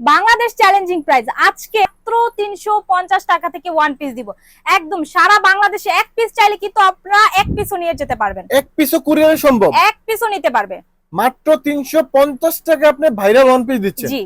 Bangladesh challenging price আজকে মাত্র তিনশো পঞ্চাশ টাকা থেকে ওয়ান পিস দিব। একদম সারা বাংলাদেশে এক পিস চাইলে কিন্তু আপনারা এক পিসও নিয়ে যেতে পারবেন। এক পিসও কুরিয়ারে সম্ভব। এক পিসও নিতে পারবে। মাত্র তিনশো পঞ্চাশ টাকা আপনি ভাইরাল ওয়ান পিস দিচ্ছেন। জি।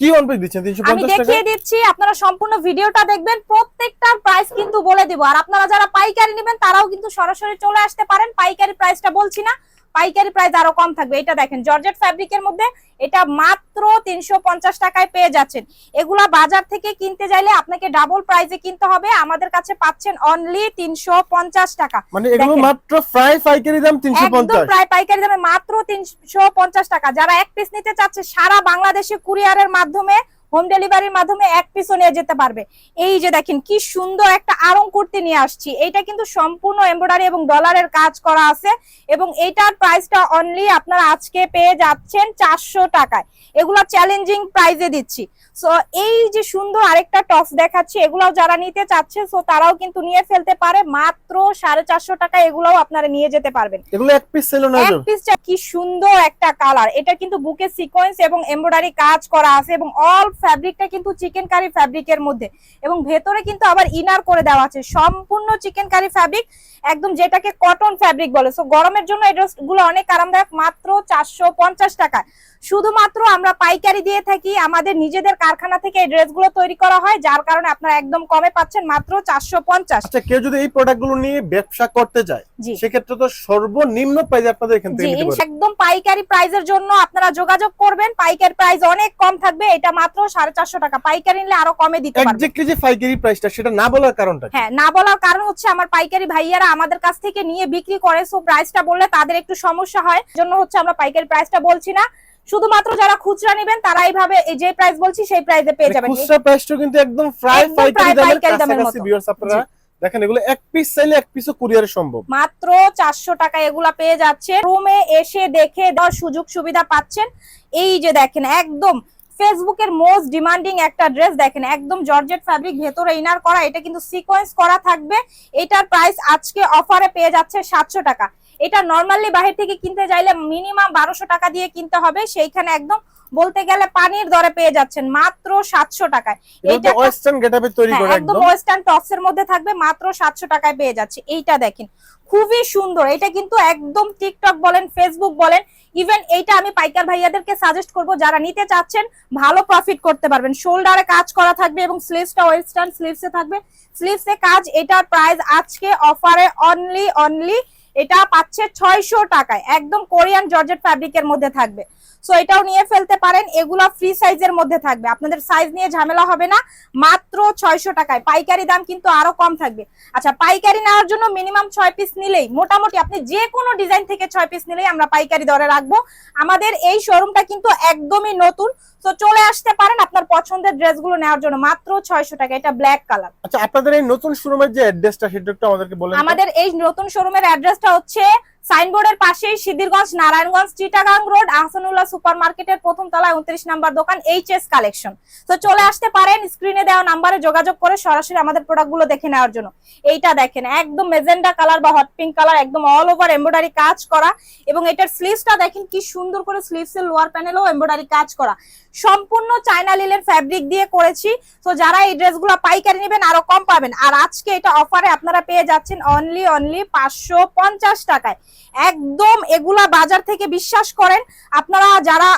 কি ওয়ান পিস দিচ্ছেন তিনশো আমি দেখিয়ে দিচ্ছি আপনারা সম্পূর্ণ ভিডিওটা দেখবেন প্রত্যেকটার প্রাইস কিন্তু বলে দিব। আর আপনারা যারা পাইকারি নেবেন তারাও কিন্তু সরাসরি চলে আসতে পারেন। পাইকারি প্রাইসটা বলছি না। পাইকারি প্রাইস আরও কম থাকবে। এটা দেখেন জর্জেট ফ্যাব্রিকের মধ্যে এটা মাত্র তিনশো পঞ্চাশ টাকায় পেয়ে যাচ্ছেন। এগুলা বাজার থেকে কিনতে চাইলে আপনাকে ডাবল প্রাইসে কিনতে হবে। আমাদের কাছে পাচ্ছেন অনলি তিনশো পঞ্চাশ টাকা। মানে এগুলো মাত্র ফ্রাই পাইকারি দাম তিনশো পঞ্চাশ। প্রায় পাইকারি দামে মাত্র তিনশো পঞ্চাশ টাকা। যারা এক পিস নিতে চাচ্ছে সারা বাংলাদেশে কুরিয়ারের মাধ্যমে হোম ডেলিভারির মাধ্যমে এক পিসও নিয়ে যেতে পারবে। এই যে দেখেন কি সুন্দর একটা আরং কুর্তি নিয়ে আসছি। এইটা কিন্তু সম্পূর্ণ এমব্রয়ডারি এবং ডলারের কাজ করা আছে এবং এইটার প্রাইসটা অনলি আপনারা আজকে পেয়ে যাচ্ছেন চারশো টাকায়। এগুলো চ্যালেঞ্জিং প্রাইজে দিচ্ছি। সো এই যে সুন্দর আরেকটা টপস দেখাচ্ছি এগুলাও যারা নিতে চাচ্ছে সো তারাও কিন্তু নিয়ে ফেলতে পারে। মাত্র সাড়ে চারশো টাকা এগুলাও আপনারা নিয়ে যেতে পারবেন। এগুলো এক পিস সেল না এক পিসটা কি সুন্দর একটা কালার এটা কিন্তু বুকে সিকোয়েন্স এবং এমব্রয়ডারি কাজ করা আছে এবং অল ফ্যাব্রিকটা কিন্তু চিকেন কারি ফ্যাব্রিকের মধ্যে। এবং ভেতরে কিন্তু আবার ইনার করে দেওয়া আছে। সম্পূর্ণ চিকেন কারি ফ্যাব্রিক একদম যেটাকে কটন ফ্যাব্রিক বলে। সো গরমের জন্য এই ড্রেসগুলো অনেক আরামদায়ক মাত্র চারশো পঞ্চাশ টাকায়। শুধুমাত্র আমরা পাইকারি দিয়ে থাকি আমাদের নিজেদের কারখানা থেকে এই ড্রেসগুলো তৈরি করা হয় যার কারণে আপনারা একদম কমে পাচ্ছেন মাত্র চারশো পঞ্চাশ। আচ্ছা কেউ যদি এই প্রোডাক্টগুলো নিয়ে ব্যবসা করতে চায় জি। সেক্ষেত্রে তো সর্বনিম্ন প্রাইস আপনাদের এখান থেকে একদম পাইকারি প্রাইজের জন্য আপনারা যোগাযোগ করবেন। পাইকারি প্রাইস অনেক কম থাকবে এটা মাত্র সাড়ে চারশো টাকা। পাইকারি নিলে আরও কমে দিতে পারবে। যে পাইকারি প্রাইসটা সেটা না বলার কারণটা হ্যাঁ না বলার কারণ হচ্ছে আমার পাইকারি ভাইয়ারা আমাদের কাছ থেকে নিয়ে বিক্রি করে সো প্রাইসটা বললে তাদের একটু সমস্যা হয়। জন্য হচ্ছে আমরা পাইকারি প্রাইসটা বলছি না। শুধুমাত্র যারা খুচরা নেবেন তারা এইভাবে যে প্রাইস বলছি সেই প্রাইসে পেয়ে মানে যাবেন। খুচরা প্রাইসটা কিন্তু একদম প্রায় পাইকারি দামের মতো। ভিউয়ার্স আপনারা দেখেন এগুলো এক পিস চাইলে এক পিসও কুরিয়ারে সম্ভব। মাত্র চারশো টাকা এগুলা পেয়ে যাচ্ছে রুমে এসে দেখে দেওয়ার সুযোগ সুবিধা পাচ্ছেন। এই যে দেখেন একদম ফেসবুকের মোস্ট ডিমান্ডিং একটা ড্রেস দেখেন একদম জর্জেট ফ্যাব্রিক ভেতরে ইনার করা এটা কিন্তু সিকোয়েন্স করা থাকবে। এটার প্রাইস আজকে অফারে পেয়ে যাচ্ছে সাতশো টাকা। এটা নর্মালি বাহির থেকে কিনতে চাইলে মিনিমাম বারোশো টাকা দিয়ে কিনতে হবে। সেইখানে একদম বলতে গেলে পানির দরে পেয়ে যাচ্ছেন মাত্র সাতশো টাকায়। এইটা ওয়েস্টার্ন গেটআপে তৈরি হ্যাঁ, করা একদম ওয়েস্টার্ন টপস এর মধ্যে থাকবে মাত্র সাতশো টাকায় পেয়ে যাচ্ছে। এইটা দেখেন খুবই সুন্দর। এটা কিন্তু একদম টিকটক বলেন ফেসবুক বলেন ইভেন এইটা আমি পাইকার ভাইয়াদেরকে সাজেস্ট করব, যারা নিতে চাচ্ছেন, ভালো প্রফিট করতে পারবেন। শোল্ডারে কাজ করা থাকবে এবং স্লিভসটা ওয়েস্টার্ন স্লিভসে থাকবে। স্লিভসে কাজ, এটার প্রাইস আজকে অফারে অনলি অনলি এটা পাচ্ছে ছয়শো টাকায়। একদম কোরিয়ান জর্জেট ফ্যাব্রিকের মধ্যে থাকবে। সো এটাও নিয়ে ফেলতে পারেন। এগুলা ফ্রি সাইজের মধ্যে থাকবে। আপনাদের সাইজ নিয়ে ঝামেলা হবে না। মাত্র ছয়শো টাকায়। পাইকারি দাম কিন্তু আরও কম থাকবে। আচ্ছা পাইকারি নেওয়ার জন্য মিনিমাম ছয় পিস নিলেই মোটামুটি আপনি যে কোনো ডিজাইন থেকে ছয় পিস নিলেই আমরা পাইকারি দরে রাখব। আমাদের এই শোরুমটা কিন্তু একদমই নতুন। তো চলে আসতে পারেন আপনার পছন্দের ড্রেসগুলো নেওয়ার জন্য। মাত্র ছয়শো টাকা। এটা ব্ল্যাক কালার আচ্ছা আপনাদের এই নতুন শোরুমের যে অ্যাড্রেসটা সেটা একটু আমাদেরকে বলেন আমাদের এই নতুন শোরুমের অ্যাড্রেসটা হচ্ছে সাইনবোর্ডের পাশেই সিদ্ধিরগঞ্জ, নারায়ণগঞ্জ, চিটাগাং রোড আহসানুল্লাহ সুপার মার্কেটের প্রথম তলায় উনত্রিশ নাম্বার দোকান এইচ এস কালেকশন তো চলে আসতে পারেন স্ক্রিনে দেওয়া নাম্বারে যোগাযোগ করে সরাসরি আমাদের প্রোডাক্টগুলো দেখে নেওয়ার জন্য। এইটা দেখেন, একদম মেজেন্ডা কালার বা হট পিঙ্ক কালার একদম অল ওভার এমব্রয়ডারি কাজ করা। এবং এটার স্লিভসটা দেখেন কি সুন্দর করে স্লিভস এর লোয়ার প্যানেলও এমব্রয়ডারি কাজ করা। সম্পূর্ণ চায়না লিলের ফ্যাব্রিক দিয়ে করেছি। তো যারা এই ড্রেসগুলো পাইকারি নেবেন, আরও কম পাবেন। আর আজকে এটা অফারে আপনারা পেয়ে যাচ্ছেন অনলি অনলি পাঁচশো পঞ্চাশ টাকায়। একদম এগুলা বাজার থেকে বিশ্বাস করেন। আপনারা যারা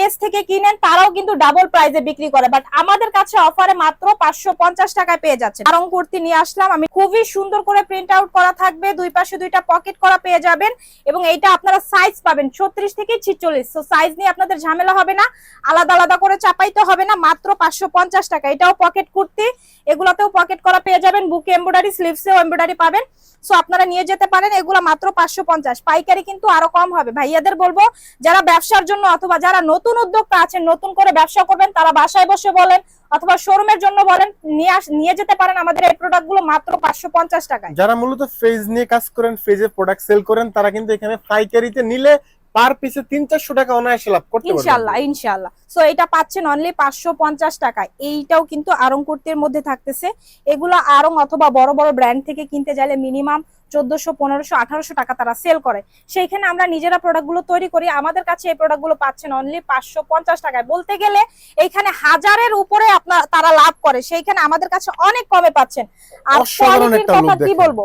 পেজ থেকে কিনেন, তারাও কিন্তু ডাবল প্রাইসে বিক্রি করে। বাট আমাদের কাছে অফারে মাত্র পাঁচশো পঞ্চাশ টাকায় পেয়ে যাচ্ছে আরং কুর্তি নিয়ে আসলাম, আমি খুবই সুন্দর করে প্রিন্ট আউট করা থাকবে, দুই পাশে দুইটা পকেট করা পেয়ে যাবেন, এবং এইটা আপনারা সাইজ পাবেন, ছত্রিশ থেকে ছিচল্লিশ। তো সাইজ নিয়ে আপনাদের ঝামেলা হবে না, আলাদা আলাদা করে চাপাইতে হবে না, মাত্র পাঁচশো পঞ্চাশ টাকা। এটাও পকেট কুর্তি, এগুলোতেও পকেট করা পেয়ে যাবেন, বুকে এমব্রয়ডারি স্লিভসেও এমব্রয়ডারি পাবেন। সো আপনারা নিয়ে যেতে পারেন, এগুলো মাত্র পাঁচশো পঞ্চাশ। পাইকারি কিন্তু আরও কম হবে। ভাইয়াদের বলব, যারা ব্যবসার জন্য অথবা যারা নতুন উদ্যোক্তা আছেন নতুন করে ব্যবসা করবেন তারা বাসায় বসে বলেন অথবা শোরুমের জন্য বলেন নিয়ে নিয়ে যেতে পারেন আমাদের এই প্রোডাক্টগুলো মাত্র পাঁচশো পঞ্চাশ টাকায়। যারা মূলত ফেজ নিয়ে কাজ করেন ফেজে প্রোডাক্ট সেল করেন তারা কিন্তু এখানে পাইকারিতে নিলে পার পিসে তিন চারশো টাকা অনায়াসে লাভ করতে ইনশাল্লাহ ইনশাল্লাহ সো এটা পাচ্ছেন অনলি পাঁচশো পঞ্চাশ টাকায়। এইটাও কিন্তু আরং কুর্তির মধ্যে থাকতেছে। এগুলো আরং অথবা বড় বড় ব্র্যান্ড থেকে কিনতে চাইলে মিনিমাম চোদ্দশো পনেরোশো আঠারোশো টাকা তারা সেল করে। সেইখানে আমরা নিজেরা প্রোডাক্টগুলো তৈরি করি। আমাদের কাছে এই প্রোডাক্টগুলো পাচ্ছেন অনলি পাঁচশো পঞ্চাশ টাকায়। বলতে গেলে এইখানে হাজারের উপরে আপনার তারা লাভ করে। সেইখানে আমাদের কাছে অনেক কমে পাচ্ছেন। আর কোয়ালিটির কথা কি বলব?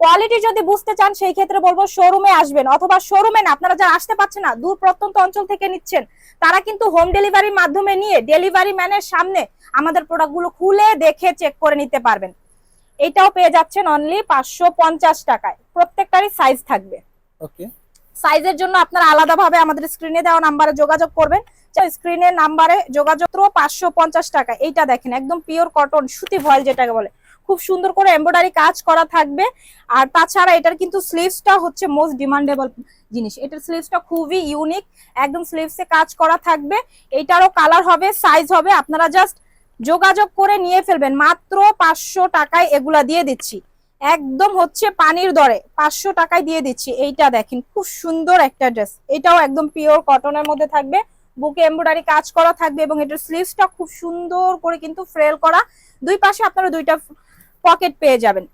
কোয়ালিটি যদি বুঝতে চান সেই ক্ষেত্রে বলব শোরুমে আসবেন। অথবা শোরুমে না আপনারা যারা আসতে পারছেন না দূর প্রত্যন্ত অঞ্চল থেকে নিচ্ছেন তারা কিন্তু হোম ডেলিভারির মাধ্যমে নিয়ে ডেলিভারি ম্যানের সামনে আমাদের প্রোডাক্টগুলো খুলে দেখে চেক করে নিতে পারবেন। এটাও পেয়ে যাচ্ছেন অনলি পাঁচশো পঞ্চাশ টাকায়। প্রত্যেকটারই সাইজ থাকবে। ওকে সাইজের জন্য আপনারা আলাদাভাবে আমাদের স্ক্রিনে দেওয়া নাম্বারে যোগাযোগ করবেন। স্ক্রিনের নাম্বারে যোগাযোগ পাঁচশো পঞ্চাশ টাকা এইটা দেখেন একদম পিওর কটন সুতি ভয়েল যেটাকে বলে। খুব সুন্দর করে এমব্রয়ডারি কাজ করা থাকবে। আর তাছাড়া এটার কিন্তু স্লিভসটা হচ্ছে মোস্ট ডিমান্ডেবল জিনিস। এটার স্লিভসটা খুবই ইউনিক একদম স্লিভসে কাজ করা থাকবে। এটারও কালার হবে সাইজ হবে। আপনারা জাস্ট যোগাযোগ করে নিয়ে ফেলবেন। মাত্র পাঁচশো টাকায় এগুলা দিয়ে দিচ্ছি। একদম হচ্ছে পানির দরে। পাঁচশো টাকায় দিয়ে দিচ্ছি। এইটা দেখেন, খুব সুন্দর একটা ড্রেস। এটাও একদম পিওর কটনের মধ্যে থাকবে। বুকে এমব্রয়ডারি কাজ করা থাকবে এবং এটার স্লিভসটা খুব সুন্দর করে কিন্তু ফ্রেল করা। দুই পাশে আপনারা দুইটা পকেট পেয়ে যাবেন।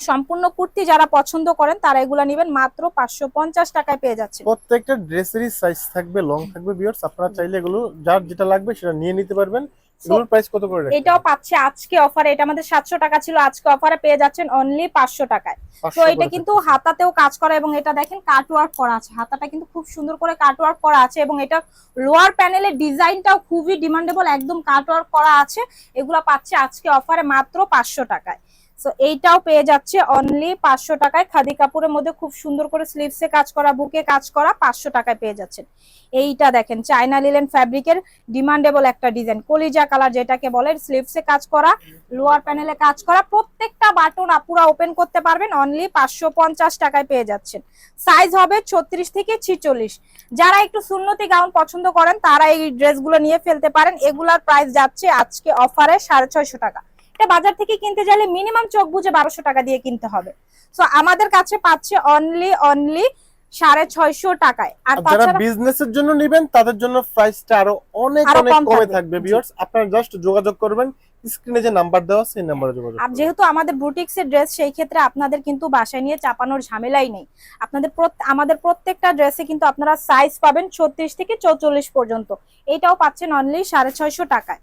সম্পূর্ণ কুর্তি যারা পছন্দ করেন, তারা এগুলা নেবেন। মাত্র পাঁচশো পঞ্চাশ টাকায় পেয়ে যাচ্ছে প্রত্যেকটা ড্রেসেরই সাইজ থাকবে লং থাকবে ভিউয়ার্স আপনারা চাইলে এগুলো, যার যেটা লাগবে সেটা নিয়ে নিতে পারবেন। এগুলোর প্রাইস কত করে? এটাও পাচ্ছে আজকে অফারে এটা আমাদের সাতশো টাকা ছিল আজকে অফারে পেয়ে যাচ্ছেন অনলি পাঁচশো টাকায়। তো এটা কিন্তু হাতাতেও কাজ করা এবং এটা দেখেন কাটওয়ার্ক করা আছে। হাতাটা কিন্তু খুব সুন্দর করে কাটওয়ার্ক করা আছে এবং এটা লোয়ার প্যানেলের ডিজাইনটাও খুবই ডিমান্ডেবল একদম কাটওয়ার্ক করা আছে। এগুলা পাচ্ছে আজকে অফারে মাত্র পাঁচশো টাকায়। সো এইটাও পেয়ে যাচ্ছে অনলি পাঁচশো টাকায়। খাদি কাপড়ের মধ্যে খুব সুন্দর করে স্লিভসে কাজ করা বুকে কাজ করা পাঁচশো টাকায় পেয়ে যাচ্ছেন। এইটা দেখেন চায়না লিলেন ফ্যাব্রিকের ডিমান্ডেবল একটা ডিজাইন কলিজা কালার যেটাকে বলে স্লিভসে কাজ করা লোয়ার প্যানেলে কাজ করা, প্রত্যেকটা বাটন আপুরা ওপেন করতে পারবেন অনলি পাঁচশো পঞ্চাশ টাকায় পেয়ে যাচ্ছেন। সাইজ হবে ছত্রিশ থেকে ছিচল্লিশ। যারা একটু সুন্নতি গাউন পছন্দ করেন, তারা এই ড্রেসগুলো নিয়ে ফেলতে পারেন। এগুলার প্রাইস যাচ্ছে আজকে অফারে সাড়ে ছয়শো টাকা। এটা বাজার থেকে কিনতে চাইলে মিনিমাম চোখ বুঝে বারোশো টাকা দিয়ে কিনতে হবে। তো আমাদের কাছে পাচ্ছে অনলি অনলি সাড়ে ছয়শো টাকায়। আর যারা বিজনেসের জন্য নেবেন তাদের জন্য প্রাইসটা আরও অনেক অনেক কমে থাকবে। ভিউয়ার্স আপনারা জাস্ট যোগাযোগ করবেন স্ক্রিনে যে নাম্বার দেওয়া সেই নাম্বারে যোগাযোগ আর যেহেতু আমাদের বুটিক্স এর ড্রেস সেই ক্ষেত্রে আপনাদের কিন্তু বাসায় নিয়ে চাপানোর ঝামেলাই নেই। আপনাদের আমাদের প্রত্যেকটা ড্রেসে কিন্তু আপনারা সাইজ পাবেন ছত্রিশ থেকে চৌচল্লিশ পর্যন্ত। এটাও পাচ্ছেন অনলি সাড়ে ছয়শো টাকায়।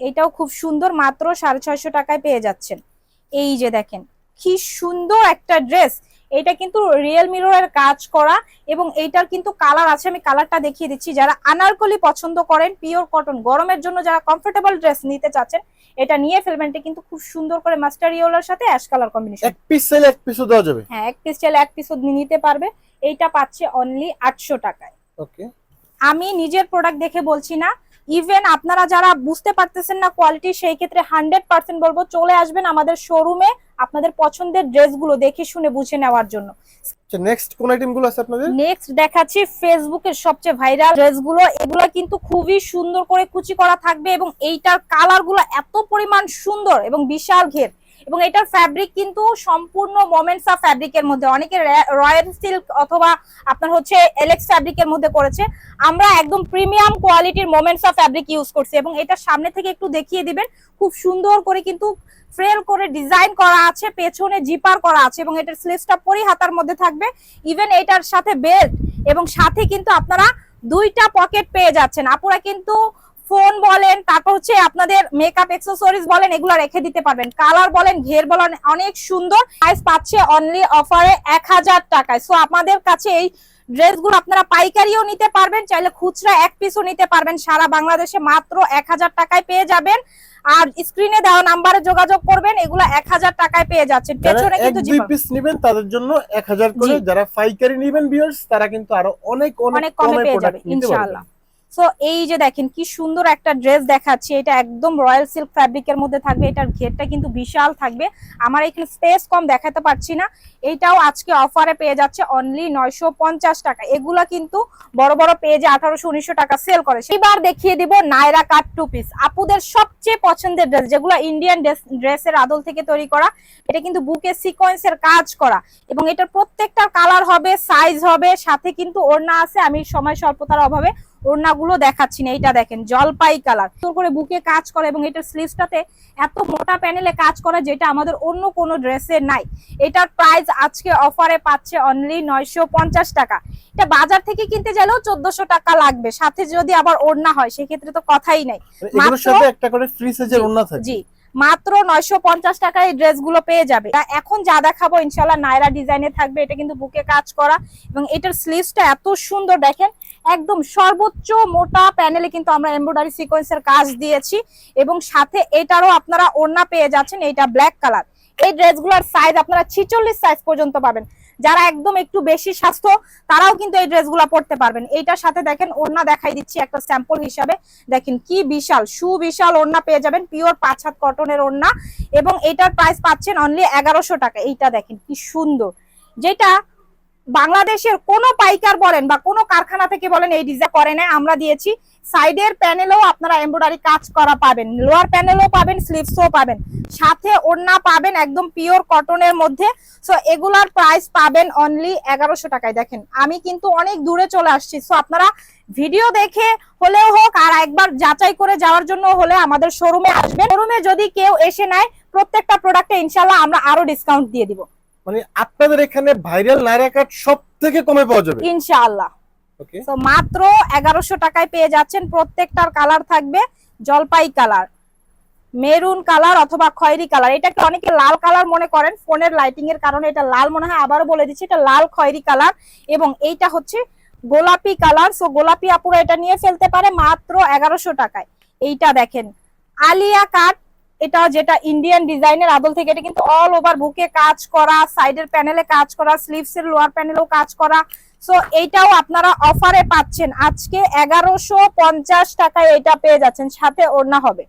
এটাও খুব সুন্দর মাত্র সাড়ে ছয়শো টাকায় পেয়ে যাচ্ছেন। এই যে দেখেন কি সুন্দর একটা ড্রেস। এটা কিন্তু রিয়েল মিররের কাজ করা এবং এইটার কিন্তু কালার আছে আমি কালারটা দেখিয়ে দিচ্ছি। যারা আনারকলি পছন্দ করেন পিওর কটন গরমের জন্য যারা কমফোর্টেবল ড্রেস নিতে চাচ্ছেন এটা নিয়ে ফেলবেন এটা কিন্তু খুব সুন্দর করে মাস্টার ইয়েলোর সাথে অ্যাশ কালার কম্বিনেশন এক পিস চাইলে এক পিসও দেওয়া যাবে? হ্যাঁ এক পিস চাইলে এক পিসও নিতে পারবে। এইটা পাচ্ছে অনলি আটশো টাকায়। ওকে আমি নিজের প্রোডাক্ট দেখে বলছি না ইভেন আপনারা যারা বুঝতে পারতেছেন না কোয়ালিটি সেই ক্ষেত্রে হান্ড্রেড পার্সেন্ট বলব চলে আসবেন আমাদের শোরুমে আপনাদের পছন্দের ড্রেসগুলো দেখে শুনে বুঝে নেওয়ার জন্য। আচ্ছা নেক্সট কোন আইটেমগুলো আছে আপনাদের? নেক্সট দেখাচ্ছি ফেসবুকের সবচেয়ে ভাইরাল ড্রেসগুলো। এগুলো কিন্তু খুবই সুন্দর করে কুচি করা থাকবে এবং এইটার কালারগুলো এত পরিমাণ সুন্দর এবং বিশাল ঘের। এবং এটার ফ্যাব্রিক কিন্তু সম্পূর্ণ মোমেন্টসা ফ্যাব্রিকের মধ্যে, অনেকে রয়্যাল সিল্ক অথবা আপনার হচ্ছে এলেক্স ফ্যাব্রিকের মধ্যে করেছে। আমরা একদম প্রিমিয়াম কোয়ালিটির মোমেন্টস অফ ফ্যাব্রিক ইউজ করছি এবং এটা সামনে থেকে একটু দেখিয়ে দিবেন। খুব সুন্দর করে কিন্তু ফ্রেল করে ডিজাইন করা আছে, পেছনে জিপার করা আছে এবং এটার স্লিভসটা পরি হাতার মধ্যে থাকবে। ইভেন এটার সাথে বেল্ট এবং সাথে কিন্তু আপনারা দুইটা পকেট পেয়ে যাচ্ছেন। আপুরা কিন্তু ফোন বলেন তারপর হচ্ছে আপনাদের মেকআপ এক্সেসরিজ বলেন এগুলো রেখে দিতে পারবেন। কালার বলেন ঘের বলেন অনেক সুন্দর প্রাইস পাচ্ছে অনলি অফারে এক হাজার টাকায়। সো আমাদের কাছে এই ড্রেসগুলো আপনারা পাইকারিও নিতে পারবেন চাইলে খুচরা এক পিসও নিতে পারবেন। সারা বাংলাদেশে মাত্র এক হাজার টাকায় পেয়ে যাবেন। আর স্ক্রিনে দেওয়া নাম্বারে যোগাযোগ করবেন এগুলো এক হাজার টাকায় পেয়ে যাচ্ছেন যারা পেছনে কিন্তু দুই পিস নেবেন তাদের জন্য এক হাজার করে যারা পাইকারি নেবেন ভিউয়ার্স তারা কিন্তু আরও অনেক অনেক কমে পেয়ে যাবে ইনশাআল্লাহ। সো এই যে দেখেন, কি সুন্দর একটা ড্রেস দেখাচ্ছি। এটা একদম রয়্যাল সিল্ক ফ্যাব্রিকের মধ্যে থাকবে। এটার ঘেরটা কিন্তু বিশাল থাকবে। আমার এখানে স্পেস কম দেখাতে পারছি না। এইটাও আজকে অফারে পেয়ে যাচ্ছে অনলি নয়শো পঞ্চাশ টাকা। এগুলা কিন্তু বড় বড় পেজে আঠারোশো, উনিশশো টাকা সেল করে। এবার দেখিয়ে দিব নাইরা কাট টু পিস আপুদের সবচেয়ে পছন্দের ড্রেস যেগুলো ইন্ডিয়ান ড্রেসের আদল থেকে তৈরি করা, এটা কিন্তু বুকে সিকোয়েন্সের কাজ করা। এবং এটার প্রত্যেকটা কালার হবে সাইজ হবে, সাথে কিন্তু ওড়না আছে। আমি সময় স্বল্পতার অভাবে ওড়নাগুলো দেখাচ্ছি না এইটা দেখেন জলপাই কালার করে বুকে কাজ করে এবং এটার স্লিভসটাতে এত মোটা প্যানেলে কাজ করা যেটা আমাদের অন্য কোনো ড্রেসে নাই। এটার প্রাইস আজকে অফারে পাচ্ছে অনলি নয়শো পঞ্চাশ টাকা। এটা বাজার থেকে কিনতে গেলেও চোদ্দশো টাকা লাগবে। সাথে যদি আবার ওড়না হয় সেক্ষেত্রে তো কথাই নাই। একটা করে ফ্রি সাইজের ওড়না থাকে। জি মাত্র নয়শো পঞ্চাশ টাকায় এই ড্রেসগুলো পেয়ে যাবে। এখন যা দেখাবো ইনশাল্লাহ নায়রা ডিজাইনে থাকবে, এটা কিন্তু বুকে কাজ করা এবং এটার স্লিভসটা এত সুন্দর দেখেন, একদম সর্বোচ্চ মোটা প্যানেলে কিন্তু আমরা এমব্রয়ডারি সিকোয়েন্সের কাজ দিয়েছি এবং সাথে এটারও আপনারা ওড়না পেয়ে যাচ্ছেন এটা ব্ল্যাক কালার এই ড্রেসগুলোর সাইজ আপনারা ছিচল্লিশ সাইজ পর্যন্ত পাবেন। যারা একদম একটু বেশি স্বাস্থ্য, তারাও কিন্তু এই ড্রেসগুলো পড়তে পারবেন। এইটার সাথে দেখেন ওড়না দেখাই দিচ্ছি একটা স্যাম্পল হিসাবে। দেখেন কি বিশাল, সুবিশাল ওড়না পেয়ে যাবেন পিওর পাঁচ হাত কটনের ওড়না। এবং এটার প্রাইস পাচ্ছেন অনলি এগারোশো টাকা। এইটা দেখেন কি সুন্দর। যেটা বাংলাদেশের কোনো পাইকার বলেন বা কোনো কারখানা থেকে বলেন, এই ডিজাইন করে না আমরা দিয়েছি। সাইডের প্যানেলেও আপনারা এমব্রয়ডারি কাজ করা পাবেন লোয়ার প্যানেলও পাবেন স্লিভসও পাবেন। সাথে ওড়না পাবেন একদম পিওর কটনের মধ্যে। সো এগুলার প্রাইস পাবেন অনলি এগারোশো টাকায়। দেখেন আমি কিন্তু অনেক দূরে চলে আসছি। সো আপনারা ভিডিও দেখে হলেও হোক আর একবার যাচাই করে যাওয়ার জন্য হলে আমাদের শোরুমে আসবেন। শোরুমে যদি কেউ এসে নেয় প্রত্যেকটা প্রোডাক্টে ইনশাল্লাহ আমরা আরও ডিসকাউন্ট দিয়ে দিব। মানে আপনাদের এখানে ভাইরাল নাইরা কাট সব থেকে কমে পাওয়া যাবে। ইনশাআল্লাহ। তো মাত্র এগারোশো টাকায় পেয়ে যাচ্ছেন, প্রত্যেকটার কালার থাকবে জলপাই কালার মেরুন কালার অথবা খয়েরি কালার এটাকে অনেকে লাল কালার মনে করেন? ফোনের লাইটিং এর কারণে এটা লাল মনে হয়। আবারও বলে দিচ্ছি, এটা লাল খয়েরি কালার এবং এইটা হচ্ছে গোলাপি কালার সো গোলাপি আপুরা এটা নিয়ে ফেলতে পারে মাত্র এগারোশো টাকায়। এইটা দেখেন, আলিয়া কাট এটা যেটা ইন্ডিয়ান ডিজাইনের আদল থেকে, এটা কিন্তু অল ওভার বুকে কাজ করা সাইডের প্যানেলে কাজ করা স্লিভস এর লোয়ার প্যানেলেও কাজ করা সো এইটাও আপনারা অফারে পাচ্ছেন। আজকে এগারোশো পঞ্চাশ টাকায় এটা পেয়ে যাচ্ছেন। সাথে ওড়না হবে।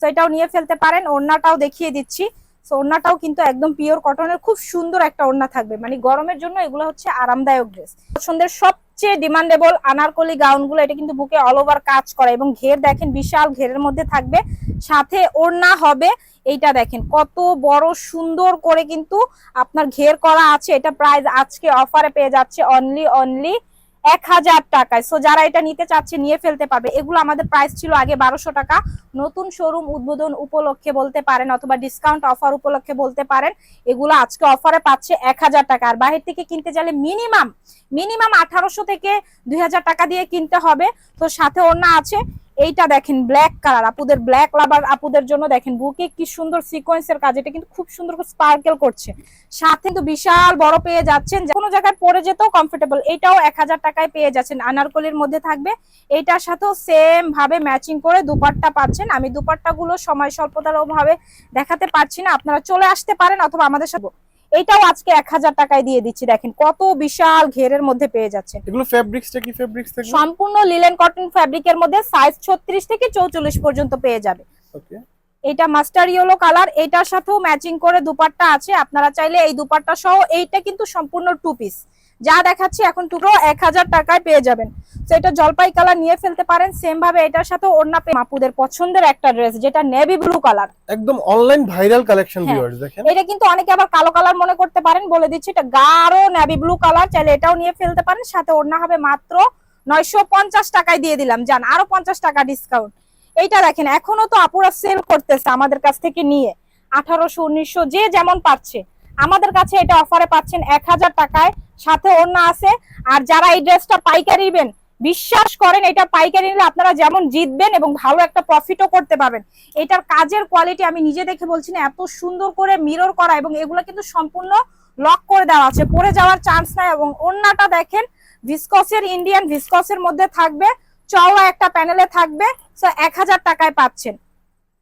তো এটাও নিয়ে ফেলতে পারেন। ওড়নাটাও দেখিয়ে দিচ্ছি। তো ওড়নাটাও কিন্তু একদম পিওর কটনের খুব সুন্দর একটা ওড়না থাকবে। মানে গরমের জন্য এগুলো হচ্ছে আরামদায়ক ড্রেস পছন্দের সবচেয়ে ডিমান্ডেবল আনারকলি গাউনগুলো, এটা কিন্তু বুকে অল ওভার কাজ করে এবং ঘের দেখেন, বিশাল ঘেরের মধ্যে থাকবে। সাথে ওড়না হবে, এইটা দেখেন, কত বড় সুন্দর করে কিন্তু আপনার ঘের করা আছে। এটা প্রাইস আজকে অফারে পেয়ে যাচ্ছে অনলি অনলি এক হাজার টাকায়। সো যারা এটা নিতে চাচ্ছে, নিয়ে ফেলতে পারবে। এগুলো আমাদের প্রাইস ছিল আগে বারোশো টাকা। নতুন শোরুম উদ্বোধন উপলক্ষে বলতে পারেন অথবা ডিসকাউন্ট অফার উপলক্ষে বলতে পারেন, এগুলো আজকে অফারে পাচ্ছে এক হাজার টাকা। আর বাহির থেকে কিনতে চাইলে মিনিমাম মিনিমাম আঠারোশো থেকে দুই হাজার টাকা দিয়ে কিনতে হবে। তো, সাথে অন্য আছে। এইটা দেখেন ব্ল্যাক কালার আপুদের ব্ল্যাক লাভার আপুদের জন্য দেখেন বুকে কি সুন্দর সিকোয়েন্সের কাজ, এটা কিন্তু খুব সুন্দর স্পার্কেল করছে। সাথে কিন্তু বিশাল বড় পেয়ে যাচ্ছেন কোনো জায়গায় পরে যেতেও কমফোর্টেবল এটাও এক হাজার টাকায় পেয়ে যাচ্ছেন। আনারকলির মধ্যে থাকবে, এটার সাথেও সেম ভাবে ম্যাচিং করে দুপাট্টা পাচ্ছেন। আমি দুপাট্টা গুলো সময় স্বল্পতার ভাবে দেখাতে পারছি না, আপনারা চলে আসতে পারেন অথবা আমাদের সাথে এটাও আজকে এক হাজার টাকায় দিয়ে দিচ্ছি দেখেন কত বিশাল ঘেরের মধ্যে পেয়ে যাচ্ছে এগুলো ফেব্রিক্সটা কি ফেব্রিক্স থাকবে সম্পূর্ণ লিলেন কটন ফ্যাব্রিকের মধ্যে সাইজ ছত্রিশ থেকে চৌচল্লিশ পর্যন্ত পেয়ে যাবে। ওকে এটা মাস্টার ইয়েলো কালার এটার সাথেও ম্যাচিং করে দুপাট্টা আছে আপনারা চাইলে এই দুপাট্টা সহ এইটা কিন্তু সম্পূর্ণ টু পিস যা দেখাচ্ছি এখন টুকরো এক হাজার টাকায় পেয়ে যাবেন। তো এটা জলপাই কালার নিয়ে ফেলতে পারেন সেম ভাবে এটার সাথে ওড়না মাপুদের পছন্দের একটা ড্রেস যেটা নেভি ব্লু কালার একদম অনলাইন ভাইরাল কালেকশন। ভিউয়ার্স দেখেন। এটা কিন্তু অনেকে আবার কালো কালার মনে করতে পারেন বলে দিচ্ছি এটা গাঢ় নেভি ব্লু কালার চাইলে এটাও নিয়ে ফেলতে পারেন সাথে ওড়না হবে মাত্র নয়শো পঞ্চাশ টাকায় দিয়ে দিলাম। যান আরও পঞ্চাশ টাকা ডিসকাউন্ট এইটা দেখেন এখনও তো আপুরা সেল করতেছে আমাদের কাছ থেকে নিয়ে। আঠারোশো উনিশশো যে যেমন পাচ্ছে আমাদের কাছে এটা অফারে পাচ্ছেন এক হাজার টাকায় সাথে ওড়না আছে। আর যারা এই ড্রেসটা পাইকারি নেবেন বিশ্বাস করেন, এটা পাইকারি নিলে আপনারা যেমন জিতবেন এবং ভালো একটা প্রফিটও করতে পারবেন। এটার কাজের কোয়ালিটি আমি নিজে দেখে বলছি না, এত সুন্দর করে মিরর করা এবং এগুলো কিন্তু সম্পূর্ণ লক করে দেওয়া আছে। পরে যাওয়ার চান্স নাই এবং অন্যটা দেখেন ভিসকসের ইন্ডিয়ান ভিসকসের মধ্যে থাকবে, চওড়া একটা প্যানেলে থাকবে এক হাজার টাকায় পাচ্ছেন।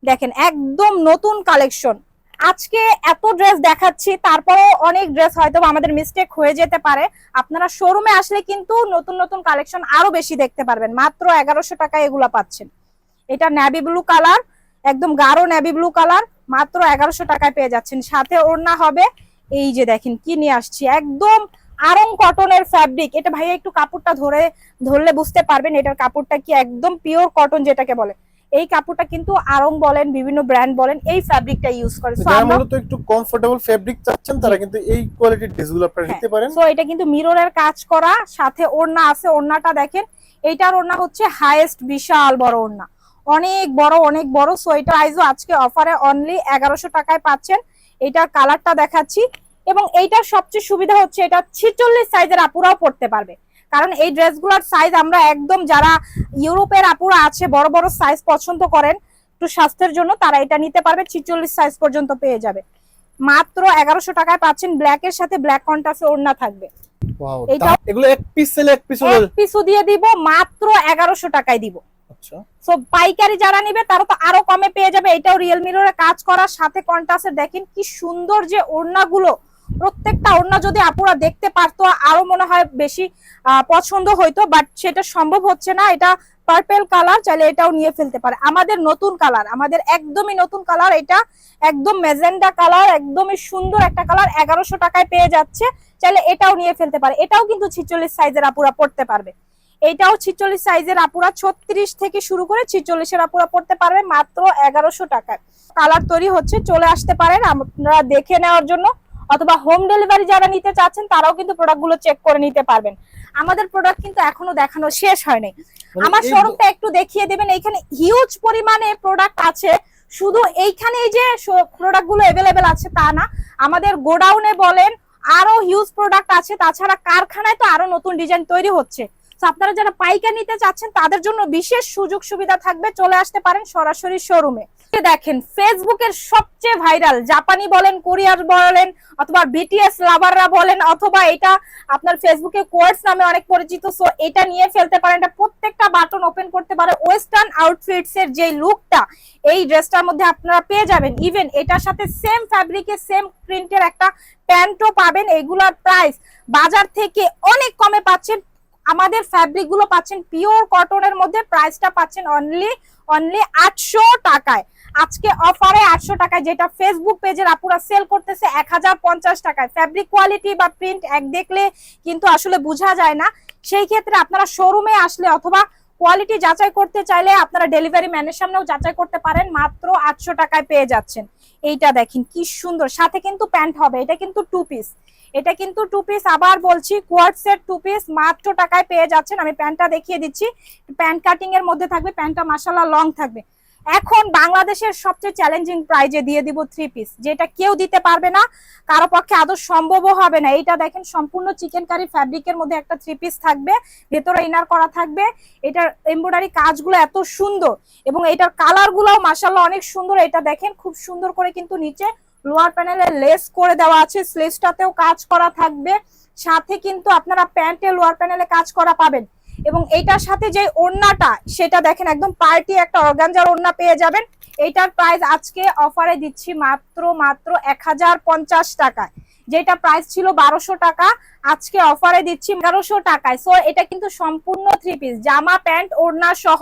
দেখেন, একদম নতুন কালেকশন আজকে এত ড্রেস দেখাচ্ছি, তারপরেও অনেক ড্রেস হয়তো আমাদের মিস্টেক হয়ে যেতে পারে। আপনারা শোরুমে আসলে কিন্তু নতুন নতুন কালেকশন আরও বেশি দেখতে পারবেন। মাত্র এগারোশো টাকায় এগুলা পাচ্ছেন। এটা ন্যাভি ব্লু কালার একদম গাঢ় নেভি ব্লু কালার মাত্র এগারোশো টাকায় পেয়ে যাচ্ছেন। সাথে ওড়না হবে, এই যে দেখেন কি নিয়ে আসছি, একদম আরং কটনের ফ্যাব্রিক এটা ভাইয়া একটু কাপড়টা ধরে, ধরলে বুঝতে পারবেন, এটার কাপড়টা কি একদম পিওর কটন যেটাকে বলে। এই কাপড়টা কিন্তু আরং বলেন বিভিন্ন ব্র্যান্ড বলেন এই ফ্যাব্রিকটা ইউজ করে। যারা আমরা মূলত একটু কমফোর্টেবল ফেব্রিক চাচ্ছেন তারা কিন্তু এই কোয়ালিটির ড্রেসগুলো আপনারা নিতে পারেন। সো এটা কিন্তু মিররের কাজ করা সাথে ওড়না আছে ওড়নাটা দেখেন এইটার ওড়না হচ্ছে হাইয়েস্ট বিশাল বড় ওড়না। অনেক বড় অনেক বড় সো এটা প্রাইসও আজকে অফারে অনলি এগারোশো টাকায় পাচ্ছেন। এটার কালারটা দেখাচ্ছি। এবং এইটার সবচেয়ে সুবিধা হচ্ছে এটা ছিচল্লিশ সাইজের আপুরাও পড়তে পারবে। কারণ এই ড্রেসগুলোর সাইজ আমরা একদম যারা ইউরোপের আপুরা আছে বড় বড় সাইজ পছন্দ করেন একটু স্বাস্থ্যের জন্য তারা এটা নিতে পারবে ছিচল্লিশ সাইজ পর্যন্ত পেয়ে যাবে। মাত্র এগারোশো টাকায় পাচ্ছেন ব্ল্যাক এর সাথে ব্ল্যাক কন্ট্রাস্টে ওড়না থাকবে। ওয়াও এগুলো এক পিস সেলে এক পিস এক পিসও দিয়ে দিব মাত্র এগারোশো টাকায় দিব। সো পাইকারি যারা নিবে তারা তো আরও কমে পেয়ে যাবে। এটাও রিয়েল কাজ করার সাথে কন্ট্রাস্টের দেখেন কি সুন্দর যে ওড়নাগুলো। প্রত্যেকটা ওড়না যদি আপুরা দেখতে পারতো, আরও মনে হয় বেশি পছন্দ হইতো বাট সেটা সম্ভব হচ্ছে না। এটা পার্পেল কালার চাইলে এটাও নিয়ে ফেলতে পারে। আমাদের নতুন কালার আমাদের একদমই নতুন কালার এটা একদম মেজেন্ডা কালার একদমই সুন্দর একটা কালার এগারোশো টাকায় পেয়ে যাচ্ছে। চাইলে এটাও নিয়ে ফেলতে পারে। এটাও কিন্তু ছিচল্লিশ সাইজের আপুরা পড়তে পারবে। এটাও ছিচল্লিশ সাইজের আপুরা, ছত্রিশ থেকে শুরু করে ছিচল্লিশের আপুরা পড়তে পারবে মাত্র এগারোশো টাকায়। কালার তৈরি হচ্ছে, চলে আসতে পারেন। আপনারা দেখে নেওয়ার জন্য অথবা হোম ডেলিভারি যারা নিতে চাচ্ছেন তারাও কিন্তু প্রোডাক্টগুলো চেক করে নিতে পারবেন। আমাদের প্রোডাক্ট কিন্তু এখনও দেখানো শেষ হয়নি। মানে আমার শোরুমটা একটু দেখিয়ে দেবেন এখানে হিউজ পরিমাণে প্রোডাক্ট আছে। শুধু এইখানে যে প্রোডাক্টগুলো এভেলেবেল আছে তা না আমাদের গোডাউনে বলেন আরও হিউজ প্রোডাক্ট আছে। তাছাড়া কারখানায় তো আরও নতুন ডিজাইন তৈরি হচ্ছে। তো আপনারা যারা পাইকার নিতে চাচ্ছেন তাদের জন্য বিশেষ সুযোগ সুবিধা থাকবে। চলে আসতে পারেন সরাসরি শোরুমে দেখেন ফেসবুকের সবচেয়ে ভাইরাল জাপানি বলেন কোরিয়ার বলেন, অথবা বিটিএস লাভাররা বলেন, অথবা এটা আপনার ফেসবুকে কোয়ার্স নামে অনেক পরিচিত সো এটা নিয়ে ফেলতে পারেন। এটা প্রত্যেকটা বাটন ওপেন করতে পারে ওয়েস্টার্ন আউটফিটস এর যে লুকটা এই ড্রেসটার মধ্যে আপনারা পেয়ে যাবেন। ইভেন এটার সাথে সেম ফ্যাব্রিকের সেম প্রিন্টের একটা প্যান্টও পাবেন, এগুলার প্রাইস বাজার থেকে অনেক কমে পাচ্ছেন। আমাদের ফ্যাব্রিকগুলো পাচ্ছেন পিওর কটনের মধ্যে প্রাইসটা পাচ্ছেন অনলি অনলি আটশো টাকায়। আজকে অফারে আটশো টাকায়, যেটা ফেসবুক পেজের আপুরা সেল করতেছে এক হাজার পঞ্চাশ টাকায়। ফ্যাব্রিক কোয়ালিটি বা প্রিন্ট এক দেখলে কিন্তু আসলে বোঝা যায় না। সেই ক্ষেত্রে আপনারা শোরুমে আসলে অথবা কোয়ালিটি যাচাই করতে চাইলে আপনারা ডেলিভারি ম্যানের সামনেও যাচাই করতে পারেন, মাত্র আটশো টাকায় পেয়ে যাচ্ছেন। এইটা দেখেন কি সুন্দর, সাথে কিন্তু প্যান্ট হবে, এটা কিন্তু টু পিস এটা কিন্তু টু পিস আবার বলছি কোয়ার্ট সেট টু পিস মাত্র টাকায় পেয়ে যাচ্ছেন। আমি প্যান্টটা দেখিয়ে দিচ্ছি। প্যান্ট কাটিং এর মধ্যে থাকবে প্যান্টটা মাসাল্লাহ লং থাকবে। এখন বাংলাদেশের সবচেয়ে চ্যালেঞ্জিং প্রাইজে দিয়ে দিব থ্রি পিস যেটা কেউ দিতে পারবে না, কারও পক্ষে আদৌ সম্ভবও হবে না। এইটা দেখেন, সম্পূর্ণ চিকেন কারি ফ্যাব্রিকের মধ্যে একটা থ্রি পিস থাকবে, ভেতরে ইনার করা থাকবে। এটার এমব্রয়ডারি কাজগুলো এত সুন্দর, এবং এটার কালার গুলাও মাসাল্লাহ অনেক সুন্দর। এটা দেখেন, খুব সুন্দর করে কিন্তু নিচে লোয়ার প্যানেলে লেস করে দেওয়া আছে, স্লেসটাতেও কাজ করা থাকবে। সাথে কিন্তু আপনারা প্যান্টে লোয়ার প্যানেলে কাজ করা পাবেন। এবং এটার সাথে যে ওড়নাটা, সেটা দেখেন একদম পার্টি একটা অর্গানজার ওড়না পেয়ে যাবেন। এইটার প্রাইস আজকে অফারে দিচ্ছি মাত্র মাত্র এক হাজার পঞ্চাশ টাকায় যেটা প্রাইস ছিল বারোশো টাকা, আজকে অফারে দিচ্ছি এগারোশো টাকায়। সো এটা কিন্তু সম্পূর্ণ থ্রি পিস জামা, প্যান্ট, ওড়না সহ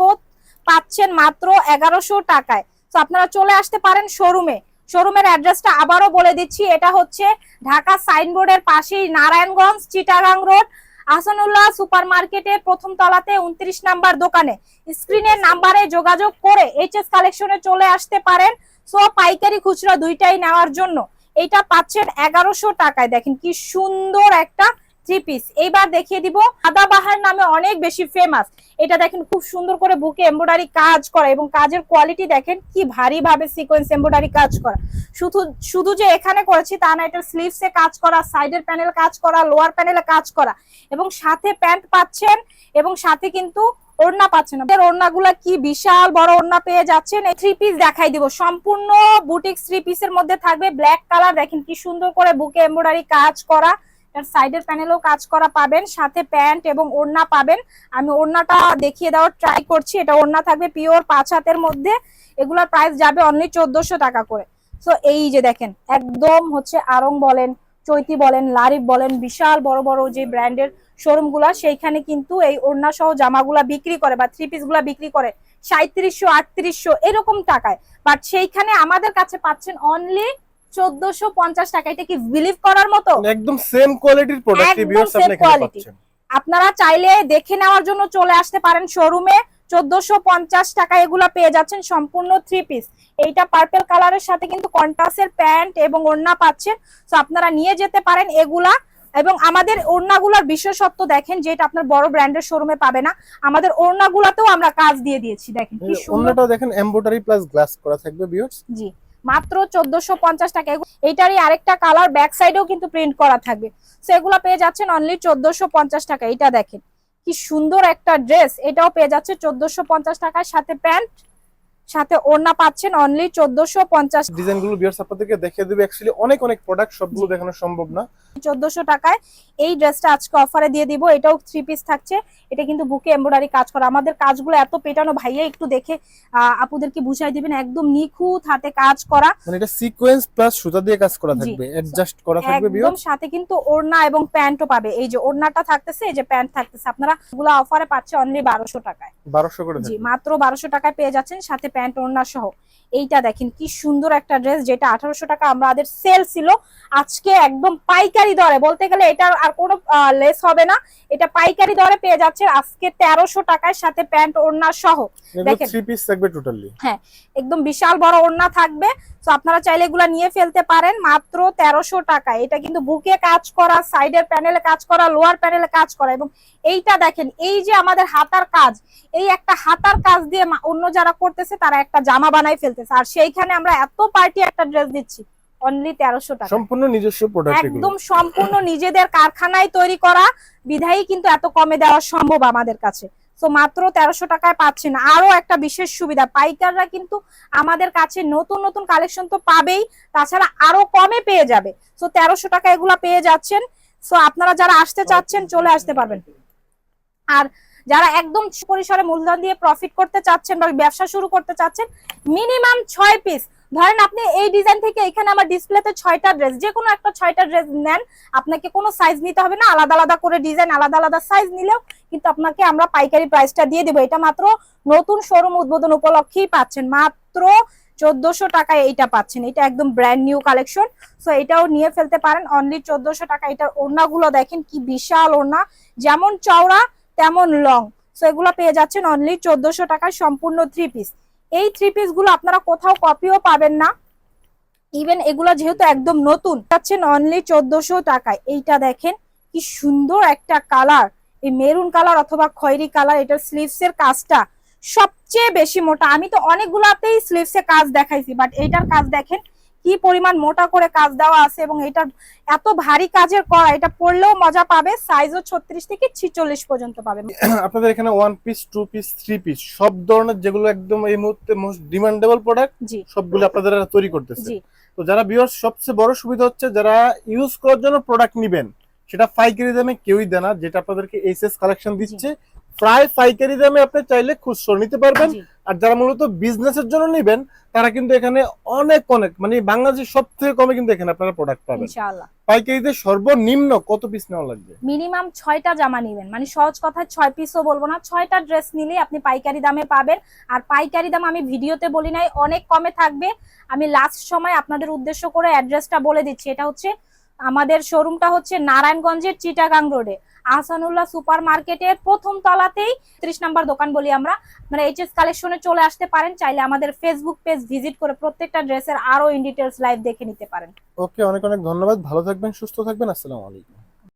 পাচ্ছেন মাত্র এগারোশো টাকায়। তো আপনারা চলে আসতে পারেন শোরুমে শোরুমের অ্যাড্রেসটা আবারও বলে দিচ্ছি, এটা হচ্ছে ঢাকা সাইনবোর্ডের পাশেই নারায়ণগঞ্জ, চিটাগাং রোড আহসানুল্লাহ সুপার মার্কেটের প্রথম তলাতে উনত্রিশ নাম্বার দোকানে। স্ক্রিনের নাম্বারে যোগাযোগ করে এইচএস কালেকশনে চলে আসতে পারেন। সো পাইকারি খুচরা দুইটাই নেওয়ার জন্য। এটা পাচ্ছেন এগারোশো টাকায়। দেখেন কি সুন্দর একটা থ্রি পিস এইবার দেখিয়ে দিব আদাবাহার নামে অনেক বেশি ফেমাস এটা দেখেন, খুব সুন্দর করে বুকে এমব্রয়ডারি কাজ করা এবং কাজের কোয়ালিটি দেখেন, কি ভারী ভাবে সিকোয়েন্স এমব্রয়ডারি কাজ করা। শুধু শুধু যে এখানে করেছি তা না, এটা স্লিভসে কাজ করা সাইডের প্যানেল কাজ করা লোয়ার প্যানেলে কাজ করা। এবং সাথে প্যান্ট পাচ্ছেন, এবং সাথে কিন্তু ওড়না পাচ্ছেন। আপনাদের ওড়নাগুলা কি বিশাল বড় ওড়না পেয়ে যাচ্ছেন। এই থ্রি পিস দেখাই দিব। সম্পূর্ণ বুটিক থ্রি পিসের মধ্যে থাকবে ব্ল্যাক কালার দেখেন কি সুন্দর করে বুকে এমব্রয়ডারি কাজ করা। এর সাইডের প্যানেলও কাজ করা পাবেন, সাথে প্যান্ট এবং ওড়না পাবেন। আমি ওড়নাটা দেখিয়ে দেওয়ার ট্রাই করছি, এটা ওড়না থাকবে পিওর পাঁচ হাতের মধ্যে। এগুলোর প্রাইস যাবে অনলি চোদ্দশো টাকা করে। সো এই যে দেখেন, একদম হচ্ছে আরং বলেন, চৈতি বলেন লারিফ বলেন, বিশাল বড় বড় যে ব্র্যান্ডের শোরুমগুলা সেইখানে কিন্তু এই ওড়না সহ জামাগুলা বিক্রি করে বা থ্রি পিসগুলা বিক্রি করে সাঁত্রিশশো আটত্রিশশো, এরকম টাকায়। বাট সেইখানে আমাদের কাছে পাচ্ছেন অনলি চোদ্দশো পঞ্চাশ টাকা। এটা কি বিলিভ করার মতো? একদম সেম কোয়ালিটির প্রোডাক্ট ভিউয়ার্স আপনি এখানে পাচ্ছেন। আপনারা চাইলে দেখে নেওয়ার জন্য চলে আসতে পারেন শোরুমে চোদ্দশো পঞ্চাশ টাকা এগুলা পেয়ে যাচ্ছেন সম্পূর্ণ থ্রি পিস এইটা পার্পেল কালারের সাথে কিন্তু কন্ট্রাস্টের প্যান্ট এবং ওড়না পাচ্ছেন। তো আপনারা নিয়ে যেতে পারেন এগুলা। এবং আমাদের ওড়নাগুলোর বিশেষত্ব দেখেন যেটা আপনার বড় ব্র্যান্ডের শোরুমে পাবে না। আমাদের ওড়নাগুলোতেও আমরা কাজ দিয়ে দিয়েছি দেখেন কি সুন্দর। অন্যটাও দেখেন এমব্রয়ডারি প্লাস গ্লাস করা থাকবে ভিউয়ার্স জি। মাত্র চোদ্দশো পঞ্চাশ টাকা। এইটারই আরেকটা কালার ব্যাক সাইডেও কিন্তু প্রিন্ট করা থাকবে। সেগুলো পেয়ে যাচ্ছেন অনলি চোদ্দশো পঞ্চাশ টাকা। এটা দেখেন, কি সুন্দর একটা ড্রেস এটাও পেয়ে যাচ্ছে চোদ্দশো পঞ্চাশ টাকার সাথে প্যান্ট সাথে ওড়না পাচ্ছেন অনলি চোদ্দশো পঞ্চাশ ডিজাইনগুলো ভিউয়ার্স আপনাদেরকে দেখিয়ে দেবে। অ্যাকচুয়ালি অনেক অনেক প্রোডাক্ট সবগুলো দেখানো সম্ভব না। চোদ্দশো টাকায় এই ড্রেসটা আজকে অফারে দিয়ে দিব। এটাও থ্রি পিস থাকছে। এটা কিন্তু বুকে এমব্রয়ডারি কাজ করা। আমাদের কাজগুলো এত পেটানো। ভাইয়া একটু দেখে আপুদেরকে বুঝাই দিবেন। একদম নিখুঁত হাতে কাজ করা। মানে এটা সিকোয়েন্স প্লাস সুতা দিয়ে কাজ করা থাকবে। অ্যাডজাস্ট করা থাকবে একদম সাথে কিন্তু ওড়না এবং প্যান্টও পাবে। এই যে ওড়নাটা থাকতেছে এই যে প্যান্ট থাকতেছে। আপনারা এগুলো অফারে পাচ্ছে অনলি বারোশো টাকায়। বারোশো করে জি মাত্র বারোশো টাকায় পেয়ে যাচ্ছেন। সাথে প্যান্ট ওড়না সহ। এইটা দেখেন কি সুন্দর একটা ড্রেস যেটা আঠারোশো টাকা আমাদের সেল ছিল। আজকে একদম পাইকারি দরে। বলতে গেলে এটার আর কোনো লেস হবে না। এটা পাইকারি দরে পেয়ে যাচ্ছে আজকে তেরোশো টাকায় সাথে প্যান্ট ওড়না সহ। দেখেন। থ্রি পিস থাকবে টোটালি একদম বিশাল বড় ওড়না থাকবে। তো আপনারা চাইলে এগুলা নিয়ে ফেলতে পারেন। মাত্র তেরোশো টাকায়। এটা কিন্তু বুকে কাজ করা সাইডের প্যানেলে কাজ করা লোয়ার প্যানেলে কাজ করা এবং এইটা দেখেন এই যে আমাদের হাতার কাজ এই একটা হাতার কাজ দিয়ে অন্য যারা করতেছে তারা একটা জামা বানাই ফেলতেছে। আর সেইখানে আমরা এত পার্টি একটা ড্রেস দিচ্ছি অনলি তেরোশো টাকা সম্পূর্ণ নিজস্ব প্রোডাক্ট একদম সম্পূর্ণ নিজেদের কারখানায় তৈরি করা বিধায়ী কিন্তু এত কমে দেওয়া সম্ভব আমাদের কাছে। তো মাত্র তেরোশো টাকায় পাচ্ছেন। আরও একটা বিশেষ সুবিধা পাইকাররা কিন্তু আমাদের কাছে নতুন নতুন কালেকশন তো পাবেই তাছাড়া আরও কমে পেয়ে যাবে। তো তেরোশো টাকা এগুলা পেয়ে যাচ্ছেন। তো আপনারা যারা আসতে চাচ্ছেন চলে আসতে পারবেন। আর যারা একদম পরিসরে মূলধন দিয়ে প্রফিট করতে চাচ্ছেন বা ব্যবসা শুরু করতে চাচ্ছেন মিনিমাম ছয় পিস ধরেন আপনি এই ডিজাইন থেকে এখানে আমার ডিসপ্লেতে ছয়টা ড্রেস যে কোনো একটা ছয়টা ড্রেস নেন, আপনাকে কোনো সাইজ নিতে হবে না, আলাদা আলাদা করে ডিজাইন আলাদা আলাদা সাইজ নিলেও কিন্তু আপনাকে আমরা পাইকারি প্রাইসটা দিয়ে দেবো। এটা মাত্র নতুন শোরুম উদ্বোধন উপলক্ষেই পাচ্ছেন। মাত্র চোদ্দশো টাকায় এইটা পাচ্ছেন। এটা একদম ব্র্যান্ড নিউ কালেকশন সো এটাও নিয়ে ফেলতে পারেন। অনলি চোদ্দশো টাকা। এটার ওড়নাগুলো দেখেন কি বিশাল ওড়না। যেমন চওড়া তেমন লং সো এগুলো পেয়ে যাচ্ছেন অনলি চোদ্দশো টাকায় সম্পূর্ণ থ্রি পিস এই থ্রি পিসগুলো আপনারা কোথাও কপিও পাবেন না। ইভেন এগুলো যেহেতু একদম নতুন পাচ্ছেন অনলি চোদ্দশো টাকায়। এইটা দেখেন, কি সুন্দর একটা কালার এই মেরুন কালার অথবা খয়েরি কালার এটার স্লিভস এর কাজটা সবচেয়ে বেশি মোটা। আমি তো অনেকগুলাতেই স্লিভস এ কাজ দেখাইছি বাট এইটার কাজ দেখেন কি পরিমাণ মোটা করে কাজ দেওয়া আছে এবং এটা এত ভারী কাজের করা এটা পড়লেও মজা পাবে সাইজও ছত্রিশ থেকে ছিচল্লিশ পর্যন্ত পাবে। আপনাদের এখানে one piece two piece three piece সব ধরনের যেগুলো একদম এই মুহূর্তে মোস্ট ডিমান্ডেবল প্রোডাক্ট জি। সবগুলো আপনাদের তৈরি করতেছে। তো যারা ভিউয়ার্স সবচেয়ে বড় সুবিধা হচ্ছে যারা ইউজ করার জন্য প্রোডাক্ট নিবেন সেটা পাইকারি দামে কেউই দেয় না যেটা আপনাদেরকে এইচএস কালেকশন দিচ্ছে। প্রায় পাইকারি দামে আপনি চাইলে খুচরো নিতে পারবেন। আর যারা মূলত বিজনেসের জন্য নিবেন তারা কিন্তু এখানে অনেক অনেক মানে বাংলাদেশের সব থেকে কমে কিন্তু এখানে আপনারা প্রোডাক্ট পাবেন। পাইকারিতে সর্বনিম্ন কত পিস নেওয়া লাগবে? মিনিমাম ছয়টা জামা নিবেন। মানে সহজ কথায় ছয় পিসও বলব না ছয়টা ড্রেস নিলেই আপনি পাইকারি দামে পাবেন। আর পাইকারি দাম আমি ভিডিওতে বলি নাই অনেক কমে থাকবে। আমি লাস্ট সময় আপনাদের উদ্দেশ্য করে অ্যাড্রেসটা বলে দিচ্ছি। এটা হচ্ছে আমাদের শোরুমটা হচ্ছে নারায়ণগঞ্জের চিটাগাং রোডে আহসানুল্লাহ সুপার মার্কেটের প্রথম তলাতেই ত্রিশ নাম্বার দোকান বলি আমরা। মানে এইচএস কালেকশনে চলে আসতে পারেন, চাইলে আমাদের ফেসবুক পেজ ভিজিট করে প্রত্যেকটা ড্রেসের আরও ইন ডিটেলস লাইভ দেখে নিতে পারেন। ওকে অনেক অনেক ধন্যবাদ। ভালো থাকবেন, সুস্থ থাকবেন। আসসালামু আলাইকুম।